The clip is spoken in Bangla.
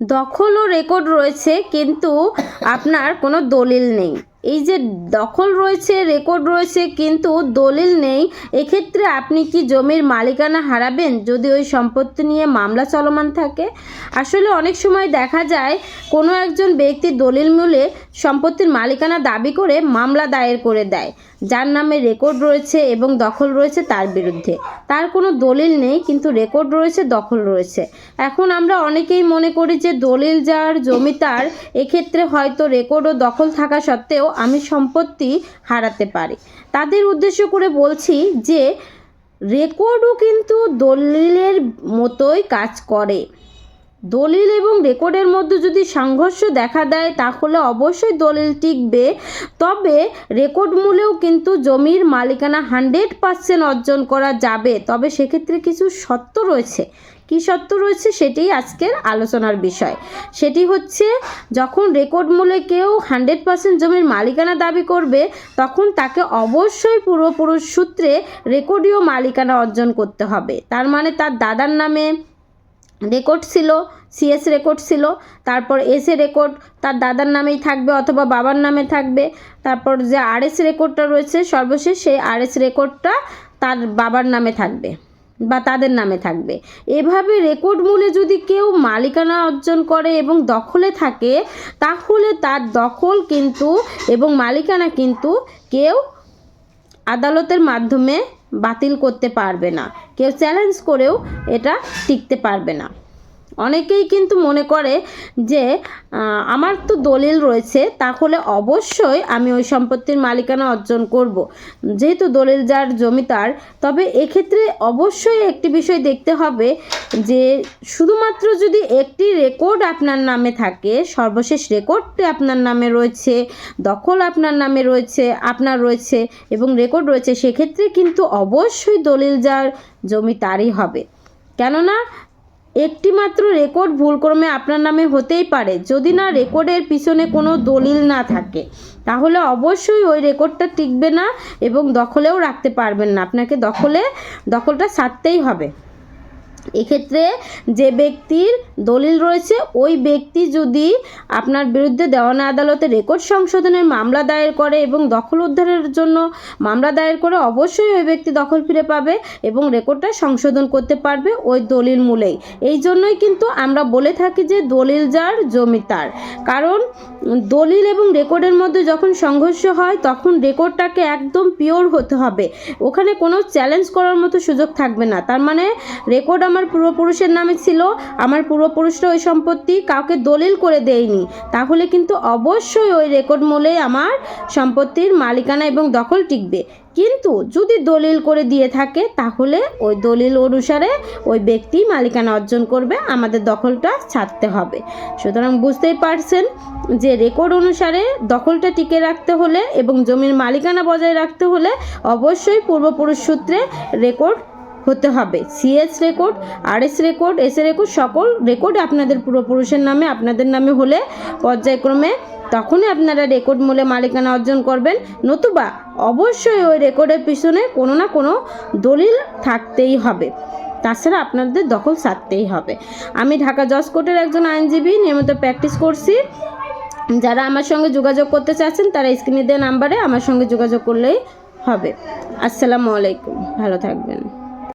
দখল ও রেকর্ড রয়েছে কিন্তু আপনার কোনো দলিল নেই। এই যে দখল রয়েছে রেকর্ড রয়েছে, কিন্তু দলিল নেই। এক্ষেত্রে আপনি কি জমির মালিকানা হারাবেন যদি ওই সম্পত্তি নিয়ে মামলা চলমান থাকে? আসলে অনেক সময় দেখা যায়, কোনো একজন ব্যক্তি দলিল মূলে সম্পত্তির মালিকানা দাবি করে মামলা দায়ের করে দেয়। যার নামে রেকর্ড রয়েছে এবং দখল রয়েছে তার বিরুদ্ধে। তার কোনো দলিল নেই, কিন্তু রেকর্ড রয়েছে, দখল রয়েছে। এখন আমরা অনেকেই মনে করি যে দলিল যার, জমি তার, এক্ষেত্রে হয়তো রেকর্ড ও দখল থাকা সত্ত্বেও আমি সম্পত্তি হারাতে পারি। তাদের উদ্দেশ্য করে বলছি যে, রেকর্ডও কিন্তু দলিলের মতোই কাজ করে। দলিল এবং রেকর্ডের মধ্যে যদি সংঘর্ষ দেখা দেয়, তাহলে অবশ্যই দলিল টিকবে। তবে রেকর্ড মূলেও কিন্তু জমির মালিকানা হান্ড্রেড পার্সেন্ট অর্জন করা যাবে। তবে সেক্ষেত্রে কিছু সত্য রয়েছে। কী সত্য রয়েছে সেটাই আজকের আলোচনার বিষয়। সেটি হচ্ছে, যখন রেকর্ড মূলে কেউ হান্ড্রেড পার্সেন্ট জমির মালিকানা দাবি করবে, তখন তাকে অবশ্যই পূর্বপুরুষ সূত্রে রেকর্ডীয় মালিকানা অর্জন করতে হবে। তার মানে তার দাদার নামে রেকর্ড ছিল সিএস রেকর্ড ছিল, তারপর এসএ রেকর্ড তার দাদার নামেই থাকবে অথবা বাবার নামে থাকবে, তারপর যে আরএস রেকর্ডটা রয়েছে, সর্বশেষ সেই আরএস রেকর্ডটা তার বাবার নামে থাকবে। বা তাদের নামে থাকবে। এভাবে রেকর্ড মূলে যদি কেউ মালিকানা অর্জন করে এবং দখলে থাকে, তাহলে তার দখল কিন্তু এবং মালিকানা কিন্তু কেউ আদালতের মাধ্যমে বাতিল করতে পারবে না। কেউ চ্যালেঞ্জ করেও এটা টিকতে পারবে না। অনেকেই কিন্তু মনে করে যে আমার তো দলিল রয়েছে, তাহলে অবশ্যই আমি ওই সম্পত্তির মালিকানা অর্জন করব। যেহেতু দলিল যার জমি তার, তবে এক্ষেত্রে অবশ্যই একটি বিষয় দেখতে হবে যে, শুধুমাত্র যদি একটি রেকর্ড আপনার নামে থাকে, সর্বশেষ রেকর্ডটি আপনার নামে রয়েছে, দখল আপনার নামে রয়েছে, আপনার রয়েছে এবং রেকর্ড রয়েছে, সেক্ষেত্রে কিন্তু অবশ্যই দলিল যার জমি তারই হবে। কেননা একটি মাত্র রেকর্ড ভুলক্রমে আপনার নামে হতেই পারে। যদি না রেকর্ডের পিছনে কোনো দলিল না থাকে, তাহলে অবশ্যই ওই রেকর্ডটা টিকবে না এবং দখলেও রাখতে পারবেন না। আপনাকে দখলে, দখলটা ছাড়তেই হবে। এক্ষেত্রে যে ব্যক্তির দলিল রয়েছে, ওই ব্যক্তি যদি আপনার বিরুদ্ধে দেওয়ানা আদালতে রেকর্ড সংশোধনের মামলা দায়ের করে এবং দখল উদ্ধারের জন্য মামলা দায়ের করে, অবশ্যই ওই ব্যক্তি দখল ফিরে পাবে এবং রেকর্ডটা সংশোধন করতে পারবে ওই দলিল মূলেই। এই জন্যই কিন্তু আমরা বলে থাকি যে দলিল যার, জমি তার। কারণ দলিল এবং রেকর্ডের মধ্যে যখন সংঘর্ষ হয়, তখন রেকর্ডটাকে একদম পিওর হতে হবে। ওখানে কোনো চ্যালেঞ্জ করার মতো সুযোগ থাকবে না। তার মানে রেকর্ড আমার পূর্বপুরুষের নামে ছিল, আমার পূর্বপুরুষরা ওই সম্পত্তি কাউকে দলিল করে দেয়নি। তাহলে কিন্তু অবশ্যই ওই রেকর্ড মূলে আমার সম্পত্তির মালিকানা এবং দখল টিকবে। কিন্তু যদি দলিল করে দিয়ে থাকে, তাহলে ওই দলিল অনুসারে ওই ব্যক্তি মালিকানা অর্জন করবে, আমাদের দখলটা ছাড়তে হবে। সুতরাং বুঝতেই পারছেন যে রেকর্ড অনুসারে দখলটা টিকে রাখতে হলে এবং জমির মালিকানা বজায় রাখতে হলে অবশ্যই পূর্বপুরুষ সূত্রে রেকর্ড হতে হবে। CS record RS record S record সকল রেকর্ড আপনাদের পূর্বপুরুষের নামে, আপনাদের নামে হলে পর্যায়ক্রমে তখনই আপনারা রেকর্ড মূলে মালিকানা অর্জন করবেন। নতুবা অবশ্যই ওই রেকর্ডের পিছনে কোনো না কোনো দলিল থাকতেই হবে। তাছাড়া আপনাদের দখল সারতেই হবে। আমি ঢাকা জজ কোর্টের একজন আইনজীবী, নিয়মিত প্র্যাকটিস করছি। যারা আমার সঙ্গে যোগাযোগ করতে চাচ্ছেন, তারা স্ক্রিনে দেওয়া নাম্বারে আমার সঙ্গে যোগাযোগ করলেই হবে। আসসালামু আলাইকুম। ভালো থাকবেন।